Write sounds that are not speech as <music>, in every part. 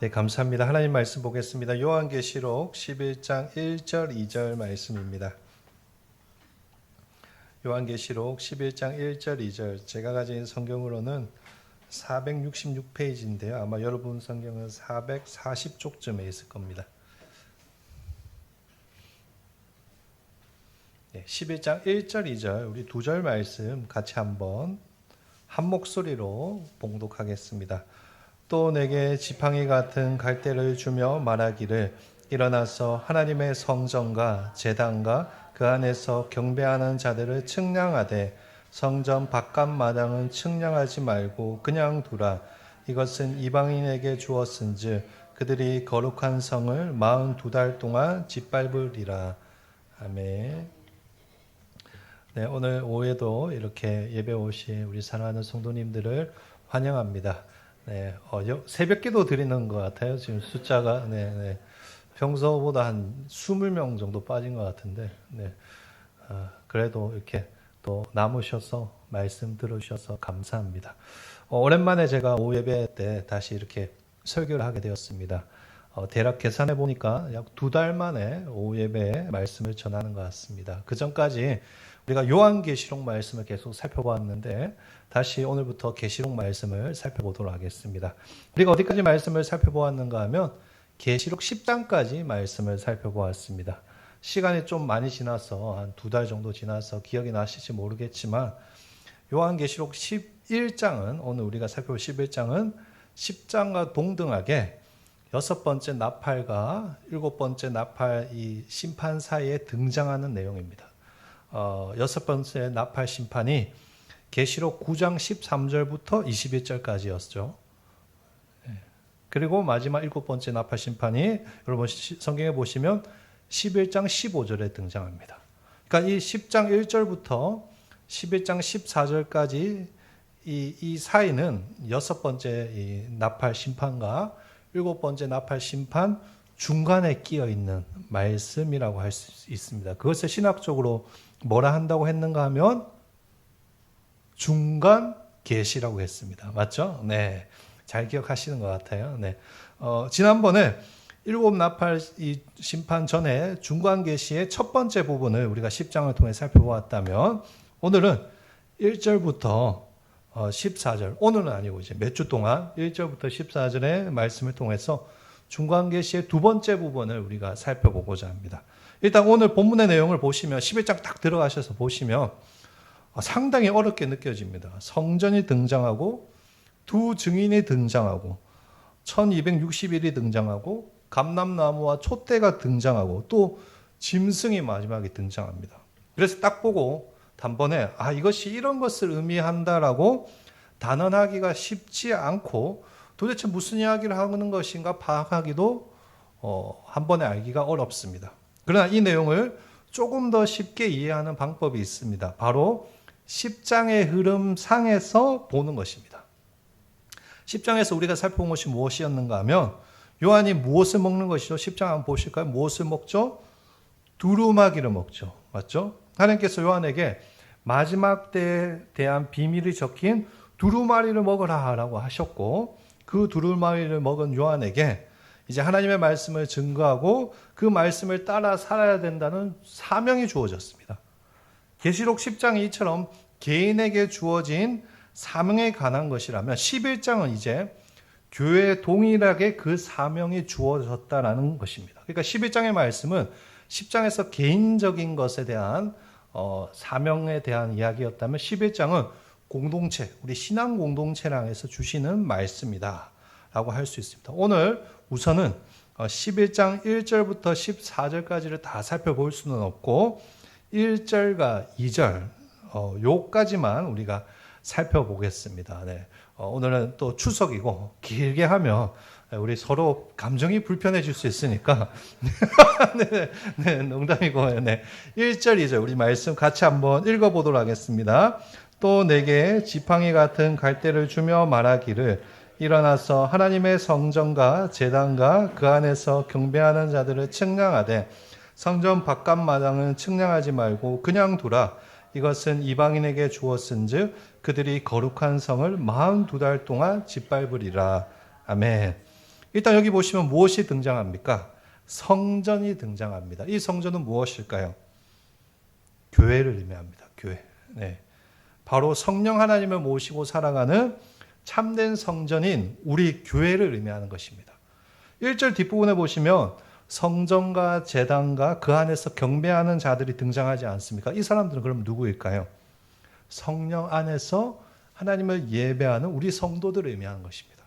네, 감사합니다. 하나님 말씀 보겠습니다. 요한계시록 11장 1절 2절 말씀입니다. 요한계시록 11장 1절 2절 제가 가진 성경으로는 466페이지인데요. 아마 여러분 성경은 440쪽쯤에 있을 겁니다. 네, 11장 1절 2절 우리 두 절 말씀 같이 한번 한 목소리로 봉독하겠습니다. 또 내게 지팡이 같은 갈대를 주며 말하기를 일어나서 하나님의 성전과 제단과 그 안에서 경배하는 자들을 측량하되 성전 바깥 마당은 측량하지 말고 그냥 두라 이것은 이방인에게 주었은즉 그들이 거룩한 성을 마흔 두 달 동안 짓밟으리라 아멘. 네, 오늘 오후에도 이렇게 예배 오신 우리 사랑하는 성도님들을 환영합니다. 네, 어, 여- 새벽기도 드리는 것 같아요. 지금 숫자가 네, 네. 평소보다 한 20명 정도 빠진 것 같은데, 네. 어, 그래도 이렇게 또 남으셔서 말씀 들으셔서 감사합니다. 어, 오랜만에 제가 오후 예배 때 다시 이렇게 설교를 하게 되었습니다. 어, 대략 계산해 보니까 약 두 달 만에 오후 예배에 말씀을 전하는 것 같습니다. 그 전까지 우리가 요한계시록 말씀을 계속 살펴보았는데 다시 오늘부터 계시록 말씀을 살펴보도록 하겠습니다. 우리가 어디까지 말씀을 살펴보았는가 하면 계시록 10장까지 말씀을 살펴보았습니다. 시간이 좀 많이 지나서 한 두 달 정도 지나서 기억이 나실지 모르겠지만 요한계시록 11장은 오늘 우리가 살펴볼 11장은 10장과 동등하게 여섯 번째 나팔과 일곱 번째 나팔 이 심판 사이에 등장하는 내용입니다. 어, 여섯 번째 나팔 심판이 계시록 9장 13절부터 21절까지였죠. 예. 그리고 마지막 일곱 번째 나팔 심판이 여러분 시- 성경에 보시면 11장 15절에 등장합니다. 그러니까 이 10장 1절부터 11장 14절까지 이, 이 사이는 여섯 번째 이 나팔 심판과 일곱 번째 나팔 심판 중간에 끼어 있는 말씀이라고 할 수 있습니다. 그것을 신학적으로 뭐라 한다고 했는가 하면 중간 계시라고 했습니다. 맞죠? 네. 잘 기억하시는 것 같아요. 네. 어, 지난번에 일곱 나팔 이 심판 전에 중간 계시의 첫 번째 부분을 우리가 10장을 통해 살펴보았다면 오늘은 1절부터 어, 14절 오늘은 아니고 이제 몇 주 동안 1절부터 14절의 말씀을 통해서 중간 계시의 두 번째 부분을 우리가 살펴보고자 합니다. 일단 오늘 본문의 내용을 보시면 11장 딱 들어가셔서 보시면 어, 상당히 어렵게 느껴집니다. 성전이 등장하고 두 증인이 등장하고 1260일이 등장하고 감람나무와 촛대가 등장하고 또 짐승이 마지막에 등장합니다. 그래서 딱 보고 단번에 아 이것이 이런 것을 의미한다라고 단언하기가 쉽지 않고 도대체 무슨 이야기를 하는 것인가 파악하기도 어, 한 번에 알기가 어렵습니다. 그러나 이 내용을 조금 더 쉽게 이해하는 방법이 있습니다. 바로 10장의 흐름 상에서 보는 것입니다. 10장에서 우리가 살펴본 것이 무엇이었는가 하면 요한이 무엇을 먹는 것이죠? 10장 한번 보실까요? 무엇을 먹죠? 두루마기를 먹죠. 맞죠? 하나님께서 요한에게 마지막 때에 대한 비밀이 적힌 두루마리를 먹으라 라고 하셨고 그 두루마리를 먹은 요한에게 이제 하나님의 말씀을 증거하고 그 말씀을 따라 살아야 된다는 사명이 주어졌습니다. 계시록 10장 이처럼 개인에게 주어진 사명에 관한 것이라면 11장은 이제 교회에 동일하게 그 사명이 주어졌다라는 것입니다. 그러니까 11장의 말씀은 10장에서 개인적인 것에 대한 어, 사명에 대한 이야기였다면 11장은 공동체, 우리 신앙 공동체랑에서 주시는 말씀이다. 라고 할 수 있습니다. 오늘 우선은 어, 11장 1절부터 14절까지를 다 살펴볼 수는 없고 1절과 2절 어, 요까지만 우리가 살펴보겠습니다. 네. 어, 오늘은 또 추석이고 길게 하면 우리 서로 감정이 불편해질 수 있으니까 <laughs> 네, 네, 농담이고 네. 1절 2절 우리 말씀 같이 한번 읽어보도록 하겠습니다. 또 내게 지팡이 같은 갈대를 주며 말하기를 일어나서 하나님의 성전과 제단과 그 안에서 경배하는 자들을 측량하되 성전 바깥 마당은 측량하지 말고 그냥 두라 이것은 이방인에게 주었은즉 그들이 거룩한 성을 마흔 두달 동안 짓밟으리라 아멘. 일단 여기 보시면 무엇이 등장합니까? 성전이 등장합니다. 이 성전은 무엇일까요? 교회를 의미합니다. 교회. 네. 바로 성령 하나님을 모시고 살아가는 참된 성전인 우리 교회를 의미하는 것입니다. 1절 뒷부분에 보시면 성전과 재단과 그 안에서 경배하는 자들이 등장하지 않습니까? 이 사람들은 그럼 누구일까요? 성령 안에서 하나님을 예배하는 우리 성도들을 의미하는 것입니다.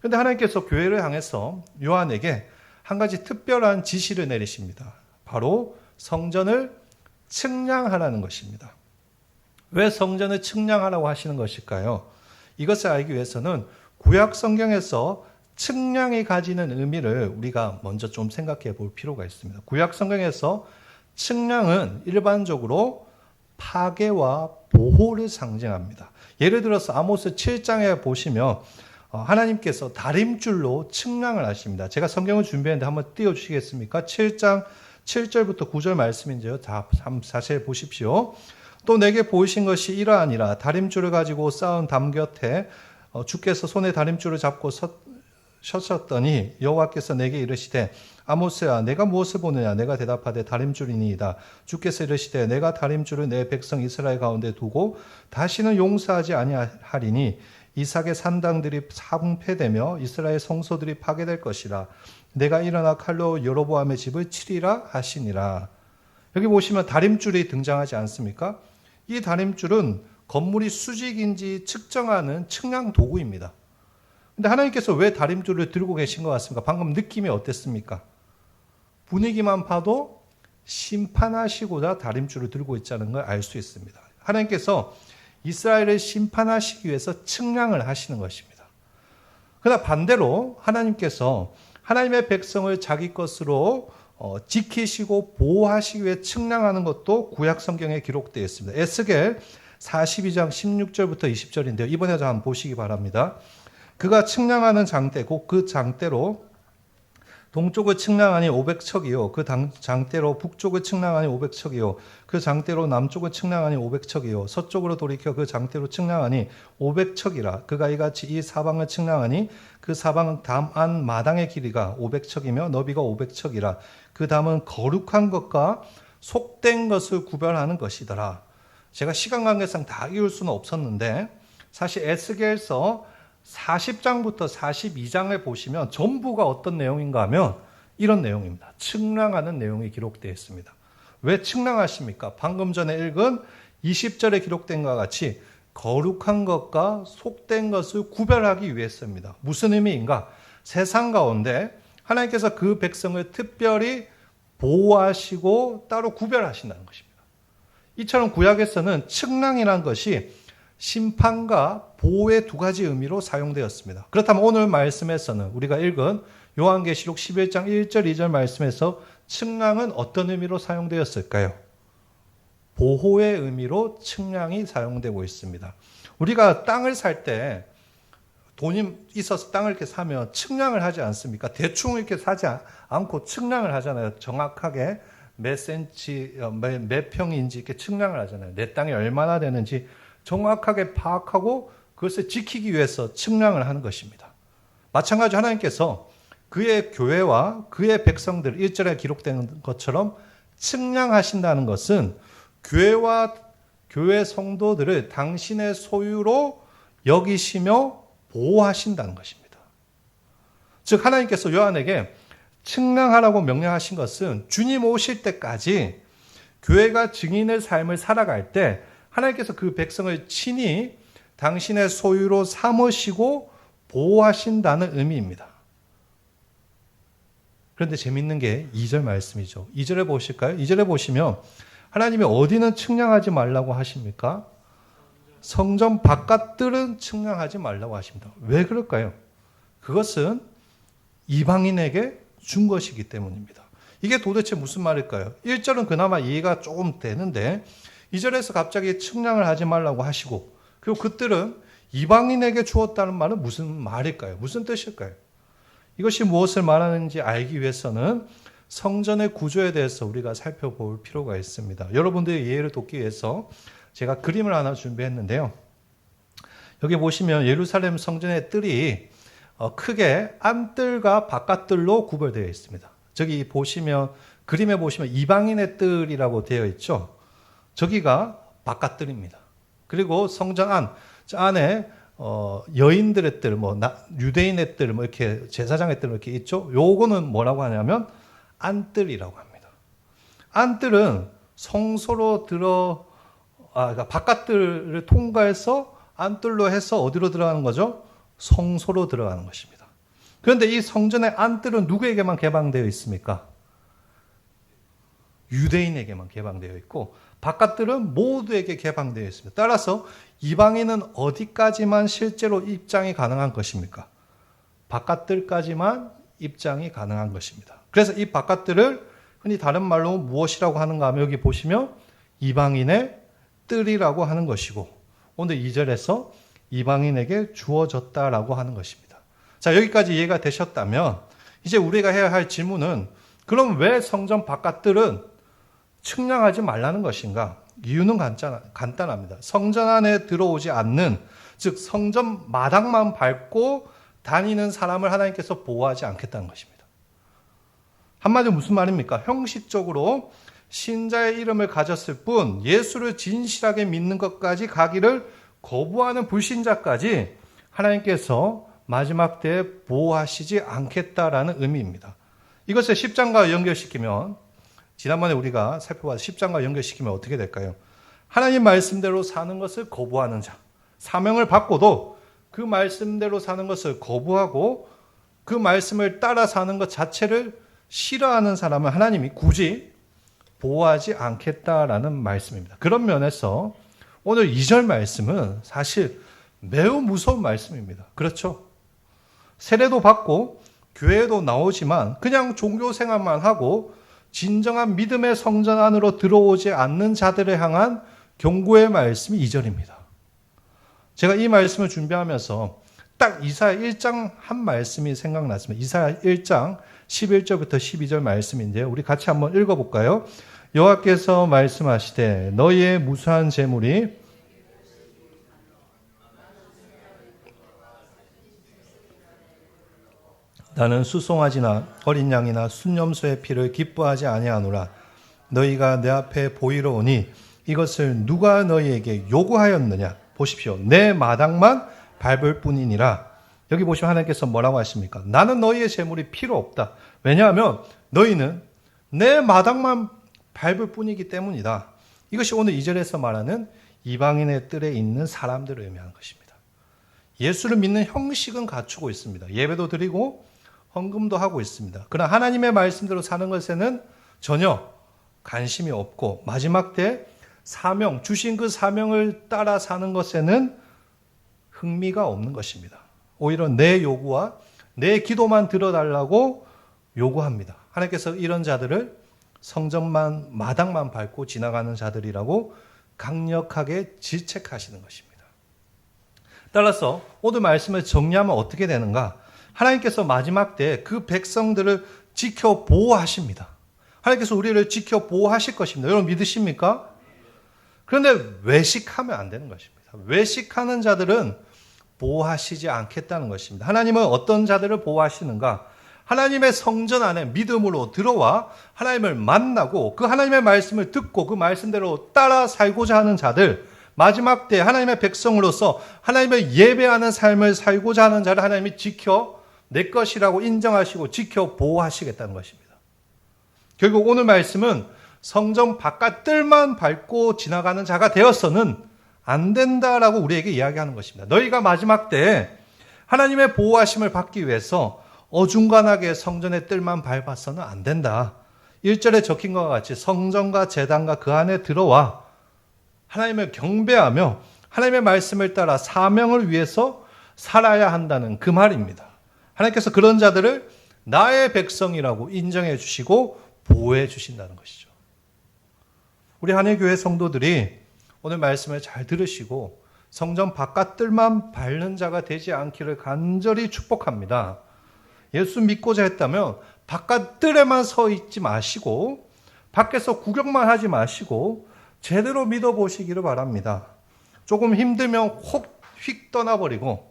그런데 하나님께서 교회를 향해서 요한에게 한 가지 특별한 지시를 내리십니다. 바로 성전을 측량하라는 것입니다. 왜 성전을 측량하라고 하시는 것일까요? 이것을 알기 위해서는 구약 성경에서 측량이 가지는 의미를 우리가 먼저 좀 생각해 볼 필요가 있습니다. 구약 성경에서 측량은 일반적으로 파괴와 보호를 상징합니다. 예를 들어서 아모스 7장에 보시면 어, 하나님께서 다림줄로 측량을 하십니다. 제가 성경을 준비했는데 한번 띄워 주시겠습니까? 7장 7절부터 9절 말씀인데요. 다 자세히 보십시오. 또 내게 보이신 것이 이러하니라. 다림줄을 가지고 쌓은 담 곁에 어, 주께서 손에 다림줄을 잡고 섰, 셨더니 여호와께서 내게 이르시되 아모스야 내가 무엇을 보느냐? 내가 대답하되 다림줄이니이다. 주께서 이르시되 내가 다림줄을 내 백성 이스라엘 가운데 두고 다시는 용서하지 아니하리니 이삭의 산당들이 상패되며 이스라엘 성소들이 파괴될 것이라. 내가 일어나 칼로 여로보암의 집을 치리라 하시니라. 여기 보시면 다림줄이 등장하지 않습니까? 이 다림줄은 건물이 수직인지 측정하는 측량 도구입니다. 근데 하나님께서 왜 다림줄을 들고 계신 것 같습니까? 방금 느낌이 어땠습니까? 분위기만 봐도 심판하시고자 다림줄을 들고 있다는 걸 알 수 있습니다. 하나님께서 이스라엘을 심판하시기 위해서 측량을 하시는 것입니다. 그러나 반대로 하나님께서 하나님의 백성을 자기 것으로 어, 지키시고 보호하시기 위해 측량하는 것도 구약 성경에 기록되어 있습니다. 에스겔 42장 16절부터 20절인데요. 이번에 한번 보시기 바랍니다. 그가 측량하는 장대고 그 장대로 동쪽을 측량하니 500척이요. 그 장대로 북쪽을 측량하니 500척이요. 그 장대로 남쪽을 측량하니 500척이요. 서쪽으로 돌이켜 그 장대로 측량하니 500척이라. 그가 이같이 이 사방을 측량하니 그 사방은 담안 마당의 길이가 500척이며 너비가 500척이라. 그 담은 거룩한 것과 속된 것을 구별하는 것이더라. 제가 시간 관계상 다 이룰 수는 없었는데 사실 에스겔서 40장부터 42장을 보시면 전부가 어떤 내용인가 하면 이런 내용입니다. 측량하는 내용이 기록되어 있습니다. 왜 측량하십니까? 방금 전에 읽은 20절에 기록된 것과 같이 거룩한 것과 속된 것을 구별하기 위해서입니다. 무슨 의미인가? 세상 가운데 하나님께서 그 백성을 특별히 보호하시고 따로 구별하신다는 것입니다. 이처럼 구약에서는 측량이라는 것이 심판과 보호의 두 가지 의미로 사용되었습니다. 그렇다면 오늘 말씀에서는 우리가 읽은 요한계시록 11장 1절 2절 말씀에서 측량은 어떤 의미로 사용되었을까요? 보호의 의미로 측량이 사용되고 있습니다. 우리가 땅을 살 때 돈이 있어서 땅을 이렇게 사면 측량을 하지 않습니까? 대충 이렇게 사지 않고 측량을 하잖아요. 정확하게 몇 센치, 어, 몇, 몇 평인지 이렇게 측량을 하잖아요. 내 땅이 얼마나 되는지 정확하게 파악하고 그것을 지키기 위해서 측량을 하는 것입니다. 마찬가지 하나님께서 그의 교회와 그의 백성들 일절에 기록된 것처럼 측량하신다는 것은 교회와 교회 성도들을 당신의 소유로 여기시며 보호하신다는 것입니다. 즉 하나님께서 요한에게 측량하라고 명령하신 것은 주님 오실 때까지 교회가 증인의 삶을 살아갈 때 하나님께서 그 백성을 친히 당신의 소유로 삼으시고 보호하신다는 의미입니다. 그런데 재밌는 게 2절 말씀이죠. 2절에 보실까요? 2절에 보시면 하나님이 어디는 측량하지 말라고 하십니까? 성전 바깥들은 측량하지 말라고 하십니다. 왜 그럴까요? 그것은 이방인에게 준 것이기 때문입니다. 이게 도대체 무슨 말일까요? 1절은 그나마 이해가 조금 되는데 2절에서 갑자기 측량을 하지 말라고 하시고 그리고 그들은 이방인에게 주었다는 말은 무슨 말일까요? 무슨 뜻일까요? 이것이 무엇을 말하는지 알기 위해서는 성전의 구조에 대해서 우리가 살펴볼 필요가 있습니다. 여러분들의 이해를 돕기 위해서 제가 그림을 하나 준비했는데요. 여기 보시면 예루살렘 성전의 뜰이 어, 크게 안뜰과 바깥뜰로 구별되어 있습니다. 저기 보시면 그림에 보시면 이방인의 뜰이라고 되어 있죠. 저기가 바깥뜰입니다. 그리고 성전 안, 저 안에 어, 여인들의 뜰, 뭐 나, 유대인의 뜰, 뭐 이렇게 제사장의 뜰 이렇게 있죠. 요거는 뭐라고 하냐면 안뜰이라고 합니다. 안뜰은 성소로 들어 아, 그러니까 바깥뜰을 통과해서 안뜰로 해서 어디로 들어가는 거죠? 성소로 들어가는 것입니다. 그런데 이 성전의 안뜰은 누구에게만 개방되어 있습니까? 유대인에게만 개방되어 있고 바깥들은 모두에게 개방되어 있습니다. 따라서 이방인은 어디까지만 실제로 입장이 가능한 것입니까? 바깥들까지만 입장이 가능한 것입니다. 그래서 이 바깥들을 흔히 다른 말로 무엇이라고 하는가 하면 여기 보시면 이방인의 뜰이라고 하는 것이고 오늘 2절에서 이방인에게 주어졌다라고 하는 것입니다. 자, 여기까지 이해가 되셨다면 이제 우리가 해야 할 질문은 그럼 왜 성전 바깥들은 측량하지 말라는 것인가? 이유는 간단, 간단합니다. 성전 안에 들어오지 않는, 즉, 성전 마당만 밟고 다니는 사람을 하나님께서 보호하지 않겠다는 것입니다. 한마디로 무슨 말입니까? 형식적으로 신자의 이름을 가졌을 뿐 예수를 진실하게 믿는 것까지 가기를 거부하는 불신자까지 하나님께서 마지막 때에 보호하시지 않겠다라는 의미입니다. 이것을 십장과 연결시키면 지난번에 우리가 살펴봐서 십장과 연결시키면 어떻게 될까요? 하나님 말씀대로 사는 것을 거부하는 자, 사명을 받고도 그 말씀대로 사는 것을 거부하고 그 말씀을 따라 사는 것 자체를 싫어하는 사람은 하나님이 굳이 보호하지 않겠다라는 말씀입니다. 그런 면에서 오늘 2절 말씀은 사실 매우 무서운 말씀입니다. 그렇죠? 세례도 받고 교회도 나오지만 그냥 종교 생활만 하고 진정한 믿음의 성전 안으로 들어오지 않는 자들을 향한 경고의 말씀이 2절입니다. 제가 이 말씀을 준비하면서 딱 이사야 1장 한 말씀이 생각났습니다. 이사야 1장 11절부터 12절 말씀인데요. 우리 같이 한번 읽어 볼까요? 여호와께서 말씀하시되 너희의 무수한 재물이 나는 수송아지나 어린 양이나 순념소의 피를 기뻐하지 아니하노라. 너희가 내 앞에 보이러 오니 이것을 누가 너희에게 요구하였느냐? 보십시오. 내 마당만 밟을 뿐이니라. 여기 보시면 하나님께서 뭐라고 하십니까? 나는 너희의 재물이 필요 없다. 왜냐하면 너희는 내 마당만 밟을 뿐이기 때문이다. 이것이 오늘 2절에서 말하는 이방인의 뜰에 있는 사람들을 의미하는 것입니다. 예수를 믿는 형식은 갖추고 있습니다. 예배도 드리고 헌금도 하고 있습니다. 그러나 하나님의 말씀대로 사는 것에는 전혀 관심이 없고 마지막 때 사명, 주신 그 사명을 따라 사는 것에는 흥미가 없는 것입니다. 오히려 내 요구와 내 기도만 들어달라고 요구합니다. 하나님께서 이런 자들을 성전만 마당만 밟고 지나가는 자들이라고 강력하게 질책하시는 것입니다. 따라서 오늘 말씀을 정리하면 어떻게 되는가? 하나님께서 마지막 때그 백성들을 지켜 보호하십니다. 하나님께서 우리를 지켜 보호하실 것입니다. 여러분 믿으십니까? 그런데 외식하면 안 되는 것입니다. 외식하는 자들은 보호하시지 않겠다는 것입니다. 하나님은 어떤 자들을 보호하시는가? 하나님의 성전 안에 믿음으로 들어와 하나님을 만나고 그 하나님의 말씀을 듣고 그 말씀대로 따라 살고자 하는 자들, 마지막 때 하나님의 백성으로서 하나님을 예배하는 삶을 살고자 하는 자를 하나님이 지켜 내 것이라고 인정하시고 지켜 보호하시겠다는 것입니다. 결국 오늘 말씀은 성전 바깥 뜰만 밟고 지나가는 자가 되어서는 안 된다라고 우리에게 이야기하는 것입니다. 너희가 마지막 때 하나님의 보호하심을 받기 위해서 어중간하게 성전의 뜰만 밟아서는 안 된다. 1절에 적힌 것과 같이 성전과 재단과 그 안에 들어와 하나님을 경배하며 하나님의 말씀을 따라 사명을 위해서 살아야 한다는 그 말입니다. 하나님께서 그런 자들을 나의 백성이라고 인정해 주시고 보호해 주신다는 것이죠. 우리 한해교회 성도들이 오늘 말씀을 잘 들으시고 성전 바깥들만 밟는 자가 되지 않기를 간절히 축복합니다. 예수 믿고자 했다면 바깥들에만 서 있지 마시고 밖에서 구경만 하지 마시고 제대로 믿어보시기를 바랍니다. 조금 힘들면 혹 휙 떠나버리고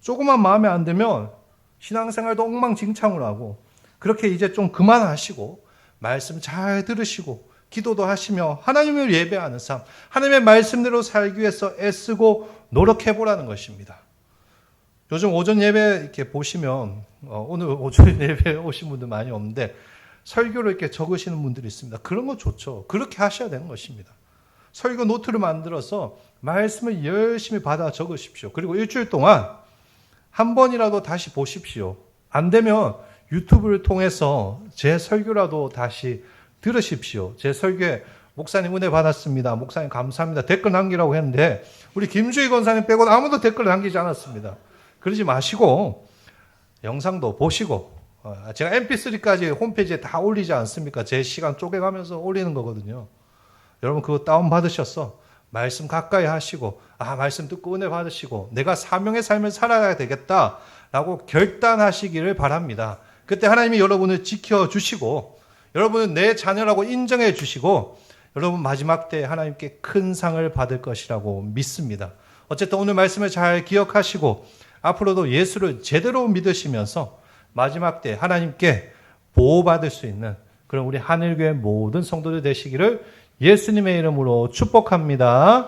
조금만 마음에 안 들면 신앙생활도 엉망진창으로 하고 그렇게 이제 좀 그만하시고 말씀 잘 들으시고 기도도 하시며 하나님을 예배하는 삶, 하나님의 말씀대로 살기 위해서 애쓰고 노력해 보라는 것입니다. 요즘 오전 예배 이렇게 보시면 어, 오늘 <laughs> 오전 예배 오신 분들 많이 없는데 설교를 이렇게 적으시는 분들이 있습니다. 그런 거 좋죠. 그렇게 하셔야 되는 것입니다. 설교 노트를 만들어서 말씀을 열심히 받아 적으십시오. 그리고 일주일 동안 한 번이라도 다시 보십시오. 안 되면 유튜브를 통해서 제 설교라도 다시 들으십시오. 제 설교에 목사님 은혜 받았습니다. 목사님 감사합니다. 댓글 남기라고 했는데 우리 김주희 권사님 빼고는 아무도 댓글 남기지 않았습니다. 그러지 마시고 영상도 보시고 어, 제가 mp3까지 홈페이지에 다 올리지 않습니까? 제 시간 쪼개가면서 올리는 거거든요. 여러분 그거 다운 받으셔서 말씀 가까이 하시고 아 말씀 듣고 은혜 받으시고 내가 사명의 삶을 살아야 되겠다라고 결단하시기를 바랍니다. 그때 하나님이 여러분을 지켜 주시고 여러분은 내 자녀라고 인정해 주시고 여러분 마지막 때 하나님께 큰 상을 받을 것이라고 믿습니다. 어쨌든 오늘 말씀을 잘 기억하시고 앞으로도 예수를 제대로 믿으시면서 마지막 때 하나님께 보호받을 수 있는 그런 우리 하늘교회 모든 성도들 되시기를 예수님의 이름으로 축복합니다.